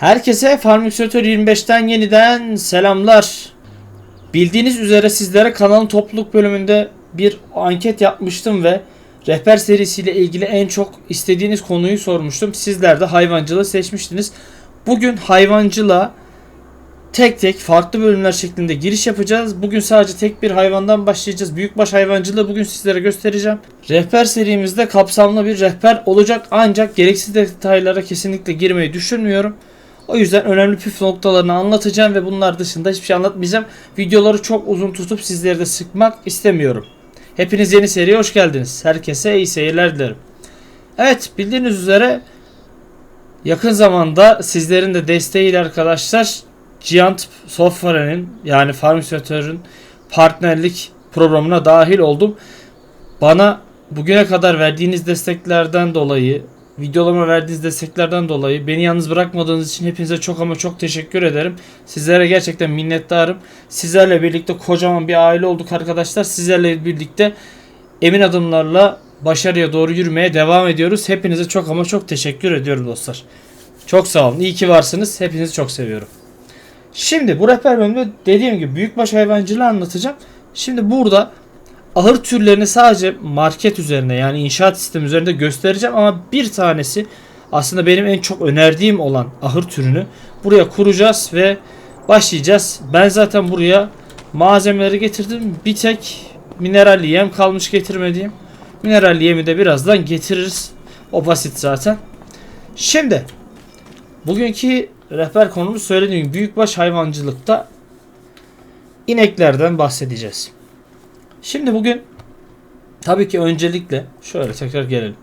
Herkese Farming Simulator 25'ten yeniden selamlar. Bildiğiniz üzere sizlere kanalın topluluk bölümünde bir anket yapmıştım ve rehber serisiyle ilgili en çok istediğiniz konuyu sormuştum. Sizler de hayvancılığı seçmiştiniz. Bugün hayvancılığa tek tek farklı bölümler şeklinde giriş yapacağız. Bugün sadece tek bir hayvandan başlayacağız. Büyükbaş hayvancılığı bugün sizlere göstereceğim. Rehber serimizde kapsamlı bir rehber olacak ancak gereksiz detaylara kesinlikle girmeyi düşünmüyorum. O yüzden önemli püf noktalarını anlatacağım ve bunlar dışında hiçbir şey anlatmayacağım. Videoları çok uzun tutup sizleri de sıkmak istemiyorum. Hepiniz yeni seriye hoş geldiniz. Herkese iyi seyirler dilerim. Evet bildiğiniz üzere yakın zamanda sizlerin de desteğiyle arkadaşlar Giant Software'nin yani Farm partnerlik programına dahil oldum. Bana bugüne kadar verdiğiniz desteklerden dolayı, videolarıma verdiğiniz desteklerden dolayı beni yalnız bırakmadığınız için hepinize çok ama çok teşekkür ederim. Sizlere gerçekten minnettarım. Sizlerle birlikte kocaman bir aile olduk arkadaşlar. Sizlerle birlikte emin adımlarla başarıya doğru yürümeye devam ediyoruz. Hepinize çok ama çok teşekkür ediyorum dostlar. Çok sağ olun. İyi ki varsınız. Hepinizi çok seviyorum. Şimdi bu rehber bölümünde dediğim gibi büyükbaş hayvancılığı anlatacağım. Şimdi burada ahır türlerini sadece market üzerine yani inşaat sistemi üzerinde göstereceğim ama bir tanesi aslında benim en çok önerdiğim olan ahır türünü buraya kuracağız ve başlayacağız. Ben zaten buraya malzemeleri getirdim. Bir tek mineralli yem kalmış getirmediğim. Mineralli yemi de birazdan getiririz. O basit zaten. Şimdi bugünkü rehber konumuz söylediğim büyükbaş hayvancılıkta ineklerden bahsedeceğiz. Şimdi bugün tabii ki öncelikle şöyle tekrar gelelim.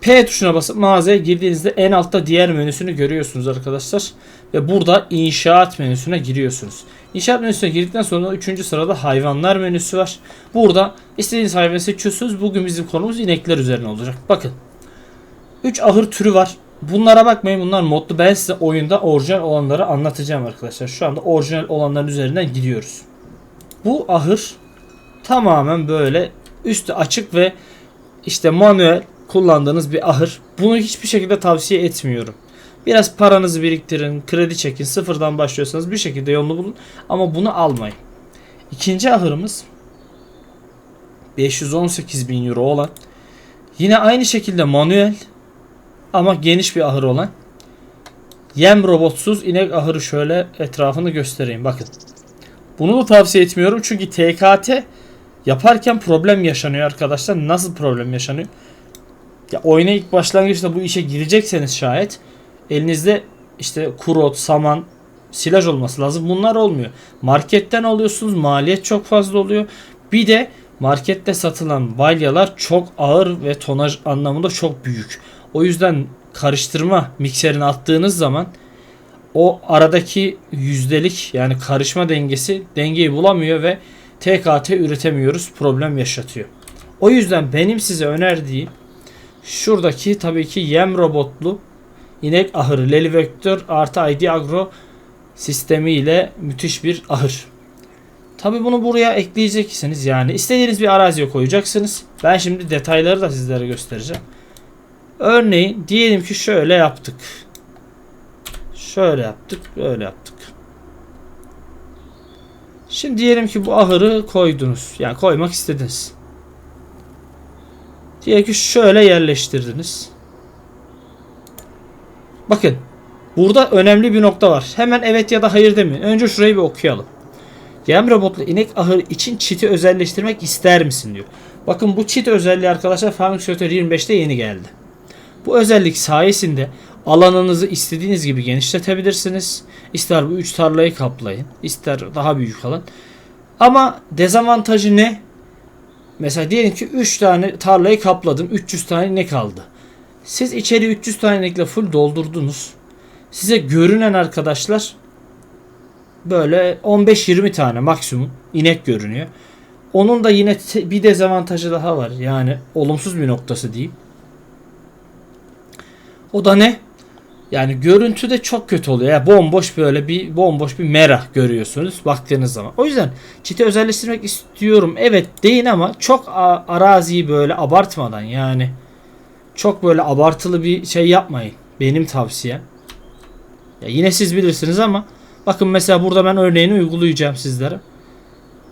P tuşuna basıp mağazaya girdiğinizde en altta diğer menüsünü görüyorsunuz arkadaşlar. Ve burada inşaat menüsüne giriyorsunuz. İnşaat menüsüne girdikten sonra 3. sırada hayvanlar menüsü var. Burada istediğiniz hayvanı seçiyorsunuz. Bugün bizim konumuz inekler üzerine olacak. Bakın. 3 ahır türü var. Bunlara bakmayın bunlar modlu. Ben size oyunda orijinal olanları anlatacağım arkadaşlar. Şu anda orijinal olanların üzerinden gidiyoruz. Bu ahır tamamen böyle üstü açık ve işte manuel kullandığınız bir ahır. Bunu hiçbir şekilde tavsiye etmiyorum. Biraz paranızı biriktirin, kredi çekin, sıfırdan başlıyorsanız bir şekilde yolunu bulun ama bunu almayın. İkinci ahırımız 518 bin euro olan yine aynı şekilde manuel ama geniş bir ahır olan yem robotsuz inek ahırı şöyle etrafını göstereyim bakın. Bunu da tavsiye etmiyorum çünkü TKT yaparken problem yaşanıyor arkadaşlar. Nasıl problem yaşanıyor? Ya oyuna ilk başlangıçta bu işe girecekseniz şayet elinizde işte kurot, saman, silaj olması lazım. Bunlar olmuyor. Marketten alıyorsunuz. Maliyet çok fazla oluyor. Bir de markette satılan balyalar çok ağır ve tonaj anlamında çok büyük. O yüzden karıştırma mikserine attığınız zaman o aradaki yüzdelik yani karışma dengesi dengeyi bulamıyor ve TKT üretemiyoruz. Problem yaşatıyor. O yüzden benim size önerdiğim şuradaki tabii ki yem robotlu inek ahırı Leli Vektör artı ID Agro sistemi ile müthiş bir ahır. Tabii bunu buraya ekleyeceksiniz yani istediğiniz bir araziye koyacaksınız. Ben şimdi detayları da sizlere göstereceğim. Örneğin diyelim ki şöyle yaptık. Şöyle yaptık, böyle yaptık. Şimdi diyelim ki bu ahırı koydunuz. Yani koymak istediniz. Diyelim ki şöyle yerleştirdiniz. Bakın. Burada önemli bir nokta var. Hemen evet ya da hayır demeyin. Önce şurayı bir okuyalım. Yem robotlu inek ahırı için çiti özelleştirmek ister misin diyor. Bakın bu çit özelliği arkadaşlar Farming Simulator 25'te yeni geldi. Bu özellik sayesinde alanınızı istediğiniz gibi genişletebilirsiniz. İster bu 3 tarlayı kaplayın, ister daha büyük alan. Ama dezavantajı ne? Mesela diyelim ki 3 tane tarlayı kapladım, 300 tane ne kaldı? Siz içeri 300 tane inekle full doldurdunuz. Size görünen arkadaşlar böyle 15-20 tane maksimum inek görünüyor. Onun da yine bir dezavantajı daha var. Yani olumsuz bir noktası diyeyim. O da ne? Yani görüntü de çok kötü oluyor. Yani bomboş böyle bir bomboş bir mera görüyorsunuz baktığınız zaman. O yüzden çiti özelleştirmek istiyorum. Evet deyin ama çok araziyi böyle abartmadan yani çok böyle abartılı bir şey yapmayın. Benim tavsiyem. Ya yine siz bilirsiniz ama bakın mesela burada ben örneğini uygulayacağım sizlere.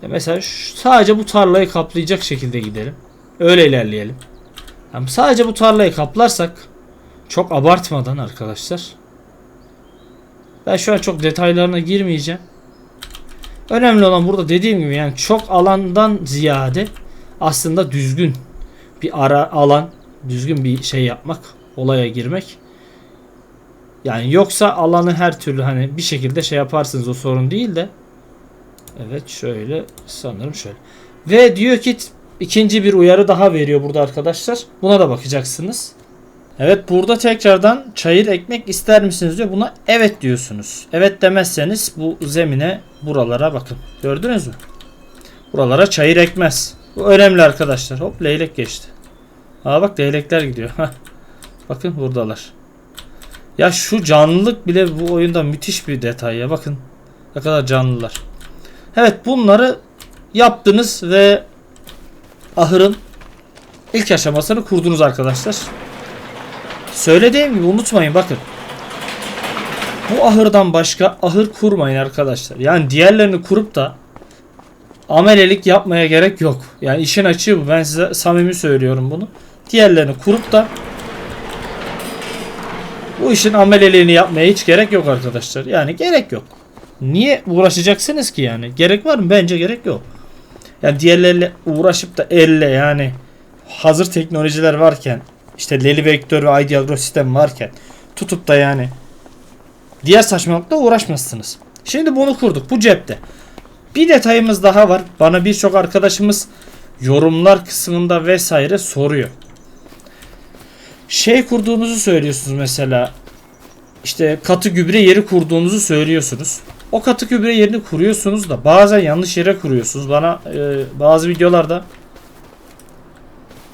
Ya mesela şu- sadece bu tarlayı kaplayacak şekilde gidelim. Öyle ilerleyelim. Yani sadece bu tarlayı kaplarsak çok abartmadan arkadaşlar. Ben şu an çok detaylarına girmeyeceğim. Önemli olan burada dediğim gibi yani çok alandan ziyade aslında düzgün bir ara alan, düzgün bir şey yapmak, olaya girmek. Yani yoksa alanı her türlü hani bir şekilde şey yaparsınız o sorun değil de. Evet şöyle sanırım şöyle. Ve diyor ki ikinci bir uyarı daha veriyor burada arkadaşlar. Buna da bakacaksınız. Evet burada tekrardan çayır ekmek ister misiniz diyor. Buna evet diyorsunuz. Evet demezseniz bu zemine buralara bakın. Gördünüz mü? Buralara çayır ekmez. Bu önemli arkadaşlar. Hop leylek geçti. Aa bak leylekler gidiyor. Bakın buradalar. Ya şu canlılık bile bu oyunda müthiş bir detay ya. Bakın ne kadar canlılar. Evet bunları yaptınız ve ahırın ilk aşamasını kurdunuz arkadaşlar. Söylediğim gibi unutmayın bakın. Bu ahırdan başka ahır kurmayın arkadaşlar. Yani diğerlerini kurup da amelelik yapmaya gerek yok. Yani işin açığı bu. Ben size samimi söylüyorum bunu. Diğerlerini kurup da bu işin ameleliğini yapmaya hiç gerek yok arkadaşlar. Yani gerek yok. Niye uğraşacaksınız ki yani? Gerek var mı? Bence gerek yok. Yani diğerleriyle uğraşıp da elle yani hazır teknolojiler varken işte Leli Vektör ve ID Agro sistem varken tutup da yani diğer saçmalıkla uğraşmazsınız. Şimdi bunu kurduk. Bu cepte. Bir detayımız daha var. Bana birçok arkadaşımız yorumlar kısmında vesaire soruyor. Şey kurduğunuzu söylüyorsunuz mesela. İşte katı gübre yeri kurduğunuzu söylüyorsunuz. O katı gübre yerini kuruyorsunuz da bazen yanlış yere kuruyorsunuz. Bana e, bazı videolarda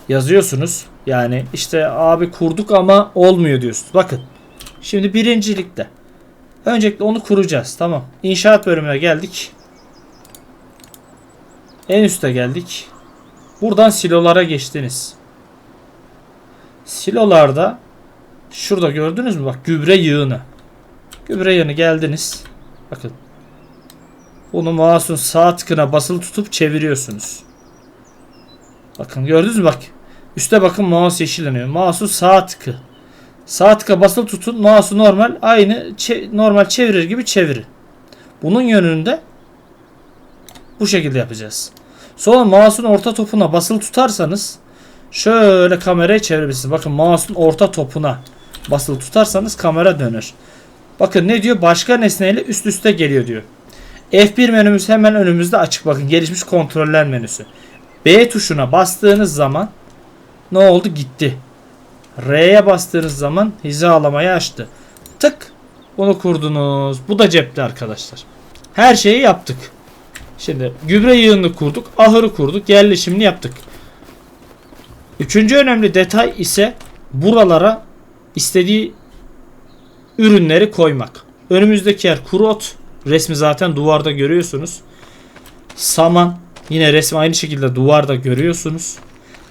yazıyorsunuz. Yani işte abi kurduk ama olmuyor diyorsunuz. Bakın. Şimdi birincilikte. Öncelikle onu kuracağız. Tamam. İnşaat bölümüne geldik. En üste geldik. Buradan silolara geçtiniz. Silolarda şurada gördünüz mü? Bak gübre yığını. Gübre yığını geldiniz. Bakın. Bunu mouse'un sağ tıkına basılı tutup çeviriyorsunuz. Bakın gördünüz mü bak. Üste bakın mouse yeşilleniyor. Mouse'un sağ tıkı. Sağ tıka basılı tutun. Mouse'u normal aynı normal çevirir gibi çevirin. Bunun yönünde bu şekilde yapacağız. Sonra mouse'un orta topuna basılı tutarsanız şöyle kamerayı çevirebilirsiniz. Bakın mouse'un orta topuna basılı tutarsanız kamera döner. Bakın ne diyor? Başka nesneyle üst üste geliyor diyor. F1 menümüz hemen önümüzde açık. Bakın gelişmiş kontroller menüsü. B tuşuna bastığınız zaman ne oldu? Gitti. R'ye bastığınız zaman hizalamayı açtı. Tık. Bunu kurdunuz. Bu da cepte arkadaşlar. Her şeyi yaptık. Şimdi gübre yığını kurduk. Ahırı kurduk. Yerleşimini yaptık. Üçüncü önemli detay ise buralara istediği ürünleri koymak. Önümüzdeki yer kuru ot. Resmi zaten duvarda görüyorsunuz. Saman. Yine resmi aynı şekilde duvarda görüyorsunuz.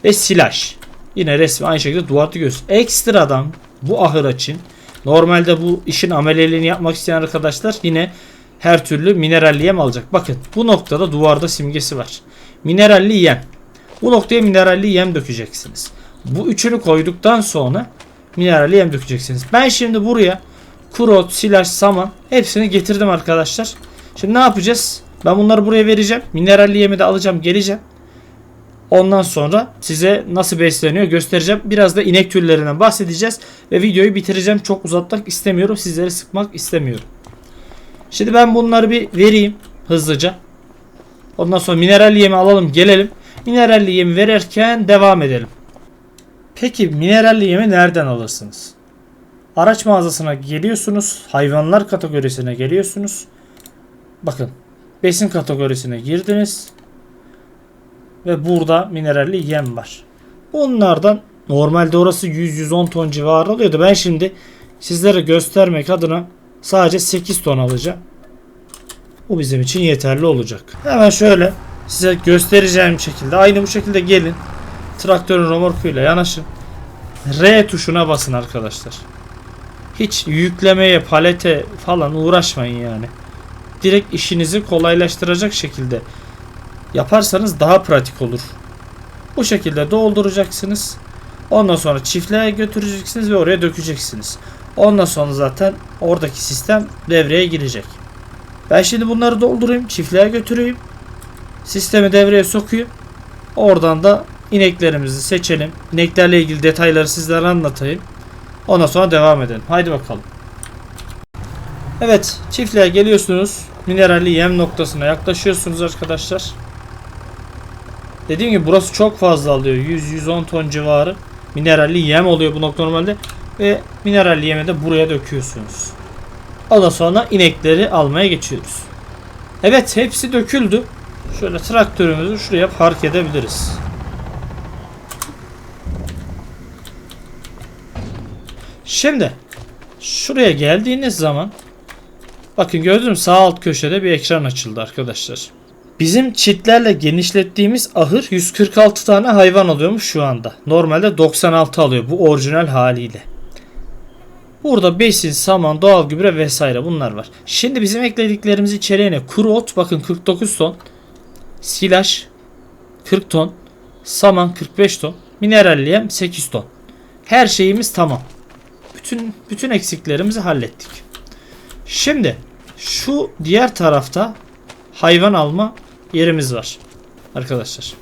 Ve silaj. Yine resmi aynı şekilde duvarda görüyorsunuz. Ekstradan bu ahır için normalde bu işin ameliyeliğini yapmak isteyen arkadaşlar yine her türlü mineralli yem alacak. Bakın bu noktada duvarda simgesi var. Mineralli yem. Bu noktaya mineralli yem dökeceksiniz. Bu üçünü koyduktan sonra mineralli yem dökeceksiniz. Ben şimdi buraya kurot, silaj, saman hepsini getirdim arkadaşlar. Şimdi ne yapacağız? Ben bunları buraya vereceğim. Mineralli yemi de alacağım geleceğim. Ondan sonra size nasıl besleniyor göstereceğim. Biraz da inek türlerinden bahsedeceğiz. Ve videoyu bitireceğim. Çok uzatmak istemiyorum. Sizleri sıkmak istemiyorum. Şimdi ben bunları bir vereyim hızlıca. Ondan sonra mineralli yemi alalım gelelim. Mineralli yemi verirken devam edelim. Peki mineralli yemi nereden alırsınız? Araç mağazasına geliyorsunuz. Hayvanlar kategorisine geliyorsunuz. Bakın besin kategorisine girdiniz. Ve burada mineralli yem var. Bunlardan normalde orası 100-110 ton civarı oluyordu. Ben şimdi sizlere göstermek adına sadece 8 ton alacağım. Bu bizim için yeterli olacak. Hemen şöyle size göstereceğim şekilde aynı bu şekilde gelin. Traktörün romorkuyla yanaşın. R tuşuna basın arkadaşlar. Hiç yüklemeye, palete falan uğraşmayın yani. Direkt işinizi kolaylaştıracak şekilde yaparsanız daha pratik olur. Bu şekilde dolduracaksınız. Ondan sonra çiftliğe götüreceksiniz ve oraya dökeceksiniz. Ondan sonra zaten oradaki sistem devreye girecek. Ben şimdi bunları doldurayım, çiftliğe götüreyim. Sistemi devreye sokayım. Oradan da ineklerimizi seçelim. İneklerle ilgili detayları sizlere anlatayım. Ondan sonra devam edelim. Haydi bakalım. Evet, çiftliğe geliyorsunuz. Mineralli yem noktasına yaklaşıyorsunuz arkadaşlar. Dediğim gibi burası çok fazla alıyor. 100-110 ton civarı mineralli yem oluyor bu nokta normalde. Ve mineralli yemi de buraya döküyorsunuz. Ondan sonra inekleri almaya geçiyoruz. Evet hepsi döküldü. Şöyle traktörümüzü şuraya park edebiliriz. Şimdi şuraya geldiğiniz zaman bakın gördünüz sağ alt köşede bir ekran açıldı arkadaşlar. Bizim çitlerle genişlettiğimiz ahır 146 tane hayvan alıyormuş şu anda. Normalde 96 alıyor bu orijinal haliyle. Burada besin, saman, doğal gübre vesaire bunlar var. Şimdi bizim eklediklerimiz içeriğine kuru ot bakın 49 ton, silaj 40 ton, saman 45 ton, mineralli yem 8 ton. Her şeyimiz tamam. Bütün bütün eksiklerimizi hallettik. Şimdi şu diğer tarafta hayvan alma yerimiz var. Arkadaşlar.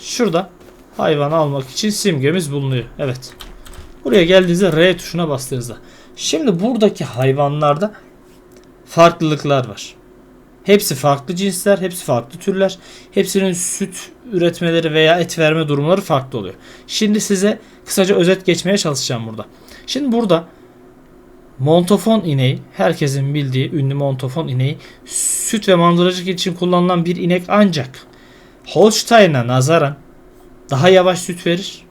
Şurada hayvan almak için simgemiz bulunuyor. Evet. Buraya geldiğinizde R tuşuna bastığınızda. Şimdi buradaki hayvanlarda farklılıklar var. Hepsi farklı cinsler, hepsi farklı türler. Hepsinin süt üretmeleri veya et verme durumları farklı oluyor. Şimdi size kısaca özet geçmeye çalışacağım burada. Şimdi burada Montafon ineği, herkesin bildiği ünlü Montafon ineği, süt ve mandıracık için kullanılan bir inek ancak Holstein'a nazaran daha yavaş süt verir.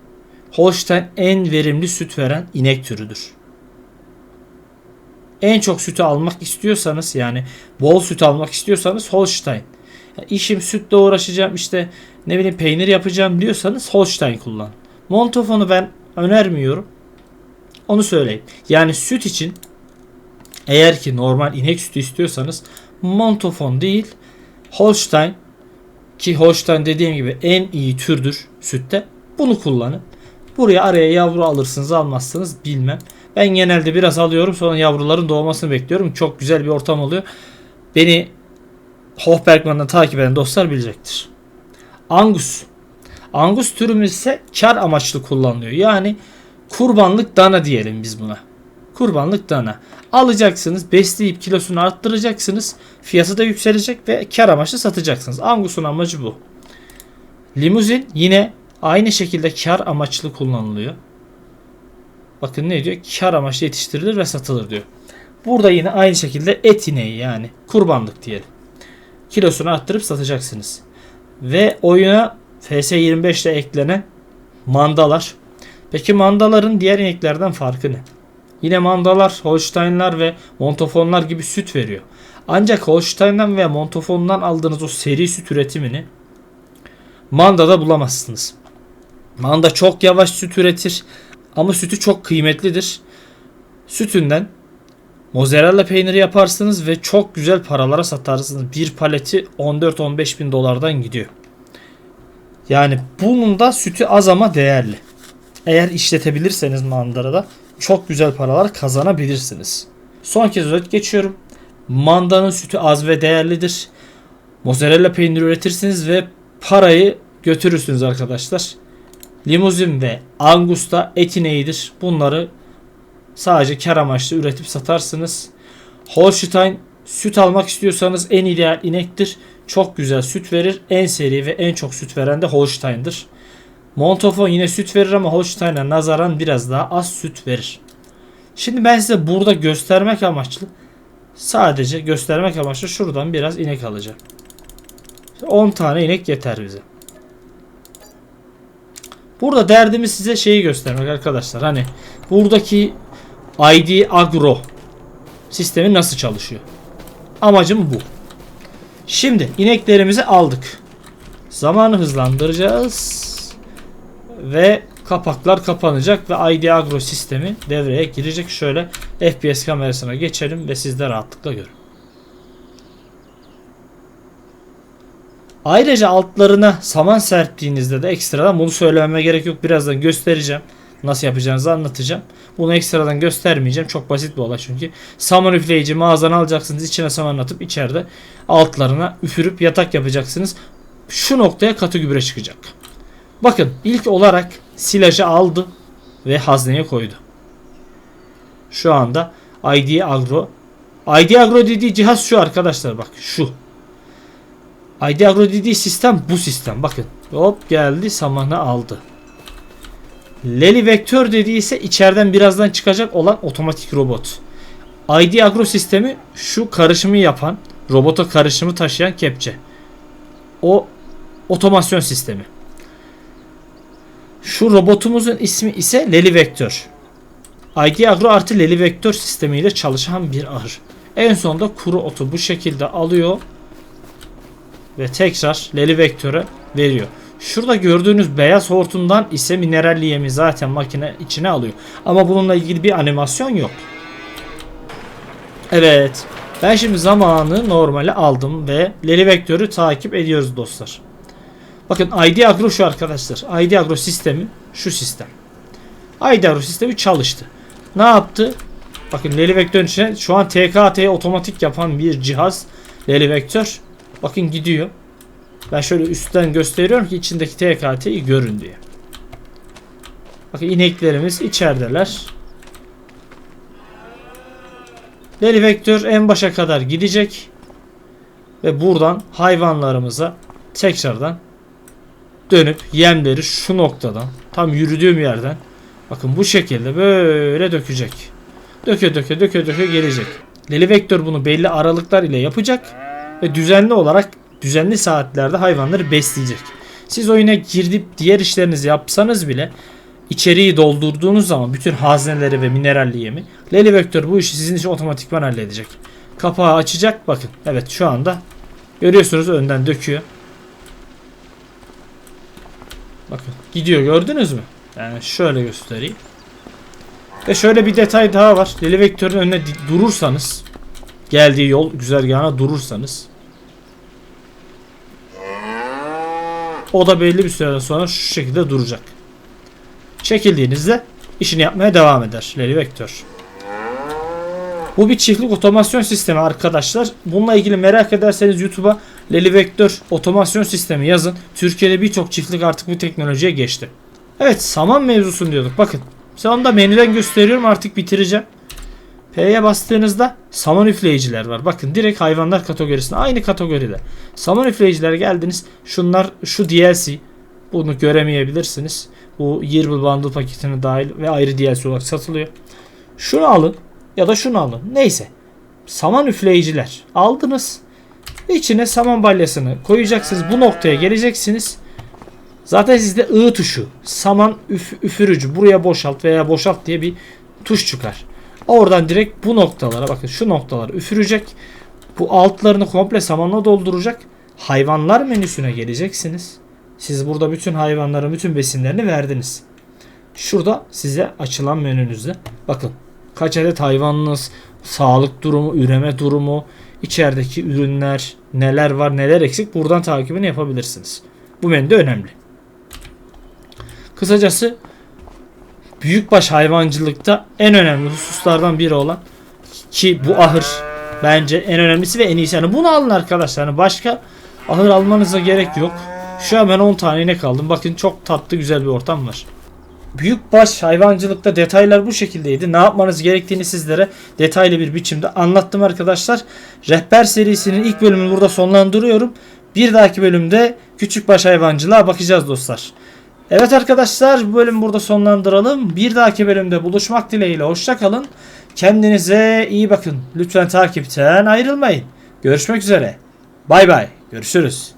Holstein en verimli süt veren inek türüdür. En çok sütü almak istiyorsanız yani bol süt almak istiyorsanız Holstein. Ya işim sütle uğraşacağım işte ne bileyim peynir yapacağım diyorsanız Holstein kullan. Montafon'u ben önermiyorum. Onu söyleyeyim. Yani süt için eğer ki normal inek sütü istiyorsanız Montafon değil Holstein ki Holstein dediğim gibi en iyi türdür sütte. Bunu kullanın. Buraya araya yavru alırsınız almazsınız bilmem. Ben genelde biraz alıyorum sonra yavruların doğmasını bekliyorum. Çok güzel bir ortam oluyor. Beni Hofbergman'dan takip eden dostlar bilecektir. Angus. Angus türümüz ise kar amaçlı kullanılıyor. Yani kurbanlık dana diyelim biz buna. Kurbanlık dana. Alacaksınız, besleyip kilosunu arttıracaksınız. Fiyatı da yükselecek ve kar amaçlı satacaksınız. Angus'un amacı bu. Limuzin yine aynı şekilde kar amaçlı kullanılıyor. Bakın ne diyor? Kar amaçlı yetiştirilir ve satılır diyor. Burada yine aynı şekilde et ineği yani kurbanlık diyelim. Kilosunu arttırıp satacaksınız. Ve oyuna FS25 ile eklenen mandalar. Peki mandaların diğer ineklerden farkı ne? Yine mandalar, Holstein'lar ve Montofonlar gibi süt veriyor. Ancak Holstein'dan veya Montofon'dan aldığınız o seri süt üretimini Manda'da bulamazsınız. Manda çok yavaş süt üretir ama sütü çok kıymetlidir. Sütünden mozzarella peyniri yaparsınız ve çok güzel paralara satarsınız. Bir paleti 14-15 bin dolardan gidiyor. Yani bunun da sütü az ama değerli. Eğer işletebilirseniz mandara çok güzel paralar kazanabilirsiniz. Son kez özet geçiyorum. Mandanın sütü az ve değerlidir. Mozzarella peyniri üretirsiniz ve parayı götürürsünüz arkadaşlar. Limuzin ve Angusta et ineğidir. Bunları sadece kar amaçlı üretip satarsınız. Holstein süt almak istiyorsanız en ideal inektir. Çok güzel süt verir. En seri ve en çok süt veren de Holstein'dir. Montafon yine süt verir ama Holstein'a nazaran biraz daha az süt verir. Şimdi ben size burada göstermek amaçlı sadece göstermek amaçlı şuradan biraz inek alacağım. 10 tane inek yeter bize. Burada derdimiz size şeyi göstermek arkadaşlar. Hani buradaki ID Agro sistemi nasıl çalışıyor? Amacım bu. Şimdi ineklerimizi aldık. Zamanı hızlandıracağız. Ve kapaklar kapanacak ve ID Agro sistemi devreye girecek. Şöyle FPS kamerasına geçelim ve siz de rahatlıkla görün. Ayrıca altlarına saman serptiğinizde de ekstradan bunu söylememe gerek yok. Birazdan göstereceğim. Nasıl yapacağınızı anlatacağım. Bunu ekstradan göstermeyeceğim. Çok basit bir olay çünkü. Saman üfleyici mağazadan alacaksınız. içine saman atıp içeride altlarına üfürüp yatak yapacaksınız. Şu noktaya katı gübre çıkacak. Bakın ilk olarak silajı aldı ve hazneye koydu. Şu anda ID Agro ID Agro dediği cihaz şu arkadaşlar bak şu. ID Agro dediği sistem bu sistem. Bakın hop geldi samanı aldı. Leli Vektör dediği ise içeriden birazdan çıkacak olan otomatik robot. ID Agro sistemi şu karışımı yapan, robota karışımı taşıyan kepçe. O otomasyon sistemi. Şu robotumuzun ismi ise Leli Vektör. ID Agro artı Leli Vektör sistemiyle çalışan bir ahır. En sonunda kuru otu bu şekilde alıyor ve tekrar Leli Vektör'e veriyor. Şurada gördüğünüz beyaz hortumdan ise mineralli yemi zaten makine içine alıyor. Ama bununla ilgili bir animasyon yok. Evet. Ben şimdi zamanı normale aldım ve Leli Vektör'ü takip ediyoruz dostlar. Bakın ID Agro şu arkadaşlar. ID Agro sistemi şu sistem. ID Agro sistemi çalıştı. Ne yaptı? Bakın Leli Vektör'ün içine şu an TKT'yi otomatik yapan bir cihaz. Leli Vektör. Bakın gidiyor. Ben şöyle üstten gösteriyorum ki içindeki TKT'yi görün diye. Bakın ineklerimiz içerideler. Deli vektör en başa kadar gidecek. Ve buradan hayvanlarımıza tekrardan dönüp yemleri şu noktadan tam yürüdüğüm yerden bakın bu şekilde böyle dökecek. Döke döke döke döke gelecek. Deli vektör bunu belli aralıklar ile yapacak ve düzenli olarak düzenli saatlerde hayvanları besleyecek. Siz oyuna girdip diğer işlerinizi yapsanız bile içeriği doldurduğunuz zaman bütün hazneleri ve mineralli yemi Leli Vektör bu işi sizin için otomatikman halledecek. Kapağı açacak bakın. Evet şu anda görüyorsunuz önden döküyor. Bakın gidiyor gördünüz mü? Yani şöyle göstereyim. Ve şöyle bir detay daha var. Leli Vektör'ün önüne durursanız geldiği yol güzergahına durursanız o da belli bir süreden sonra şu şekilde duracak. Çekildiğinizde işini yapmaya devam eder Leli Vektör. Bu bir çiftlik otomasyon sistemi arkadaşlar. Bununla ilgili merak ederseniz YouTube'a Leli Vektör otomasyon sistemi yazın. Türkiye'de birçok çiftlik artık bu teknolojiye geçti. Evet saman mevzusunu diyorduk. Bakın sonunda menüden gösteriyorum artık bitireceğim. P'ye bastığınızda saman üfleyiciler var. Bakın direkt hayvanlar kategorisinde aynı kategoride. Saman üfleyiciler geldiniz. Şunlar şu DLC. Bunu göremeyebilirsiniz. Bu Yearable Bundle paketine dahil ve ayrı DLC olarak satılıyor. Şunu alın ya da şunu alın. Neyse. Saman üfleyiciler aldınız. İçine saman balyasını koyacaksınız. Bu noktaya geleceksiniz. Zaten sizde I tuşu, saman üf, üfürücü, buraya boşalt veya boşalt diye bir tuş çıkar. Oradan direkt bu noktalara bakın şu noktalara üfürecek. Bu altlarını komple samanla dolduracak. Hayvanlar menüsüne geleceksiniz. Siz burada bütün hayvanların bütün besinlerini verdiniz. Şurada size açılan menünüzde bakın kaç adet hayvanınız, sağlık durumu, üreme durumu, içerideki ürünler, neler var, neler eksik buradan takibini yapabilirsiniz. Bu menü de önemli. Kısacası büyükbaş hayvancılıkta en önemli hususlardan biri olan ki bu ahır bence en önemlisi ve en iyisi. Yani bunu alın arkadaşlar. Yani başka ahır almanıza gerek yok. Şu an ben 10 tane inek aldım. Bakın çok tatlı güzel bir ortam var. Büyükbaş hayvancılıkta detaylar bu şekildeydi. Ne yapmanız gerektiğini sizlere detaylı bir biçimde anlattım arkadaşlar. Rehber serisinin ilk bölümünü burada sonlandırıyorum. Bir dahaki bölümde küçükbaş hayvancılığa bakacağız dostlar. Evet arkadaşlar bu bölümü burada sonlandıralım. Bir dahaki bölümde buluşmak dileğiyle hoşça kalın. Kendinize iyi bakın. Lütfen takipten ayrılmayın. Görüşmek üzere. Bay bay. Görüşürüz.